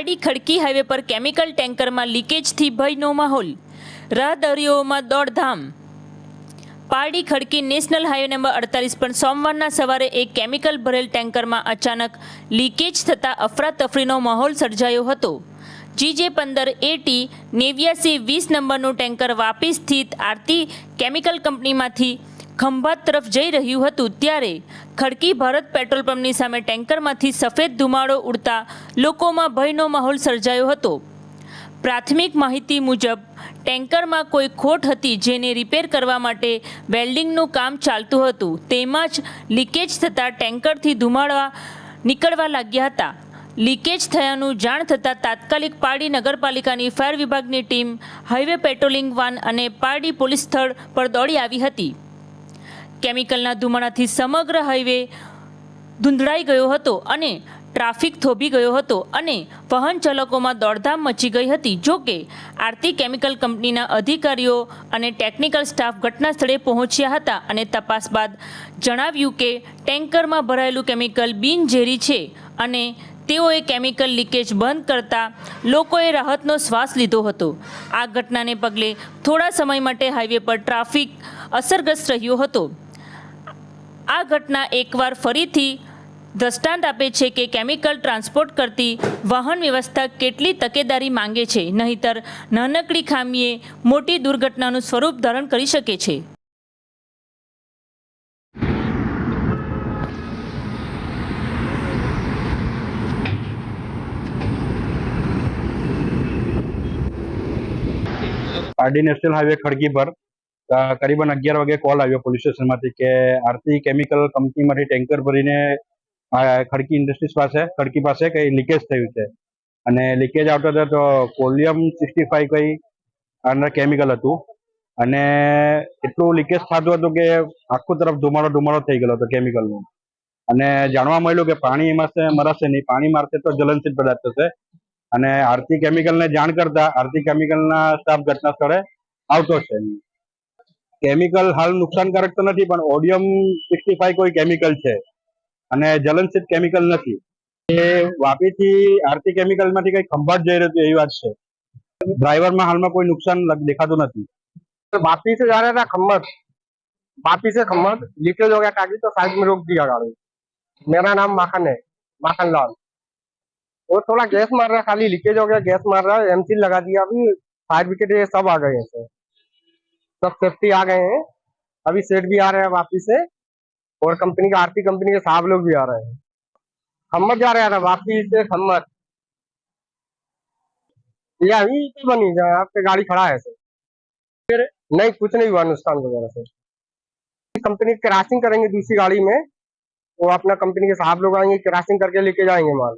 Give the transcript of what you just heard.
પારડી ખડકી હાઈવે પર કેમિકલ ટેન્કરમાં લીકેજથી ભયનો માહોલ. રાહદારીઓમાં દોડધામ. પારડી ખડકી નેશનલ હાઈવે નંબર અડતાલીસ પર સોમવારના સવારે એક કેમિકલ ભરેલ ટેન્કરમાં અચાનક લીકેજ થતાં અફરાતફરીનો માહોલ સર્જાયો હતો. જીજે પંદર એટી નેવ્યાસી વીસ નંબરનું ટેન્કર વાપી સ્થિત આરતી કેમિકલ કંપનીમાંથી ખંભાત તરફ જઈ રહ્યું હતું ત્યારે ખડકી ભારત પેટ્રોલ પંપની સામે ટેન્કરમાંથી સફેદ ધુમાડો ઉડતા લોકોમાં ભયનો માહોલ સર્જાયો હતો. પ્રાથમિક માહિતી મુજબ, ટેન્કરમાં કોઈ ખોટ હતી જેને રિપેર કરવા માટે વેલ્ડિંગનું કામ ચાલતું હતું. તેમાં જ લીકેજ થતાં ટેન્કરથી ધુમાડા નીકળવા લાગ્યા હતા. લીકેજ થયાનું જાણ થતાં તાત્કાલિક પારડી નગરપાલિકાની ફાયર વિભાગની ટીમ હાઈવે પેટ્રોલિંગ વાન અને પારડી પોલીસ સ્થળ પર દોડી આવી હતી. કેમિકલના ધુમાડાથી સમગ્ર હાઈવે ધૂંધળાઈ ગયો હતો અને ટ્રાફિક થોભી ગયો હતો અને વાહન ચાલકોમાં દોડધામ મચી ગઈ હતી. જો કે, આરતી કેમિકલ કંપનીના અધિકારીઓ અને ટેકનિકલ સ્ટાફ ઘટના સ્થળે પહોંચ્યા હતા અને તપાસ બાદ જણાવ્યું કે, ટેન્કરમાં ભરાયેલું કેમિકલ બિનઝેરી છે અને તેઓએ કેમિકલ લીકેજ બંધ કરતા લોકોએ રાહતનો શ્વાસ લીધો હતો. આ ઘટનાને પગલે થોડા સમય માટે હાઈવે પર ટ્રાફિક અસરગ્રસ્ત રહ્યો હતો. આ ઘટના એકવાર ફરીથી દ્રષ્ટાંત આપે છે કે કેમિકલ ટ્રાન્સપોર્ટ કરતી વાહન વ્યવસ્થા કેટલી તકેદારી માંગે છે, નહીતર નાનકડી ખામીએ મોટી દુર્ઘટનાનું સ્વરૂપ ધારણ કરી શકે છે. આરડી નેશનલ હાઈવે ખડકી પર કરીબન અગિયાર વાગે કોલ આવ્યો પોલીસ સ્ટેશનમાંથી કે આરતી કેમિકલ કંપનીમાંથી ટેન્કર ભરીને ખડકી ઇન્ડસ્ટ્રીઝ પાસે, ખડકી પાસે કઈ લીકેજ થયું છે. અને લીકેજ આવતો હતો તો કોલિયમ સિક્સટી ફાઈવ કઈ અંદર કેમિકલ હતું. અને એટલું લીકેજ થતું હતું કે આખું તરફ ધુમાડો ધુમાડો થઈ ગયો હતો કેમિકલનો અને જાણવા મળ્યું કે પાણી એમાં મરાશે નહીં. પાણી મારશે તો જ્વલનશીલ પદાર્થ થશે અને આરતી કેમિકલને જાણ કરતા, આરતી કેમિકલના સ્ટાફ ઘટના સ્થળે આવતો છે. કેમિકલ હાલ નુકસાનકારક તો નથી પણ ઓડિયમ સિક્સટી ફાઈવ કોઈ કેમિકલ છે અને જ્વલનશીલ કેમિકલ નથી એ વાપીથી આરતી કેમિકલમાંથી કઈ ખંભાત જઈ રહ્યું હતું એવી વાત છે ડ્રાઈવરમાં હાલમાં કોઈ નુકસાન લગ- દેખાતું નથી वापी से जा रहा था खम्मत वापी से खम्मत लीकेज हो गया टाकी तो साइड में रोक दिया गाड़ी मेरा नाम माखन है माखन लाल वो थोड़ा गैस मार रहा है खाली लीकेज हो गया गैस मार रहा है एमसी लगा दिया अभी फायर ब्रिगेड ये सब आ गए हैं सर सब सेफ्टी आ गए हैं। अभी सेठ भी आ रहे हैं वापिस से और कंपनी का, आरती कंपनी के साहब लोग भी आ रहे हैं। खम्मत जा रहा था वापी से खम्मत ये अभी तो बनी जहाँ आपके गाड़ी खड़ा है सर। फिर नहीं, कुछ नहीं हुआ नुकसान वगैरह से। कंपनी क्रॉसिंग करेंगे दूसरी गाड़ी में वो अपना कंपनी के साहब लोग आएँगे क्रॉसिंग करके लेके जाएँगे माल।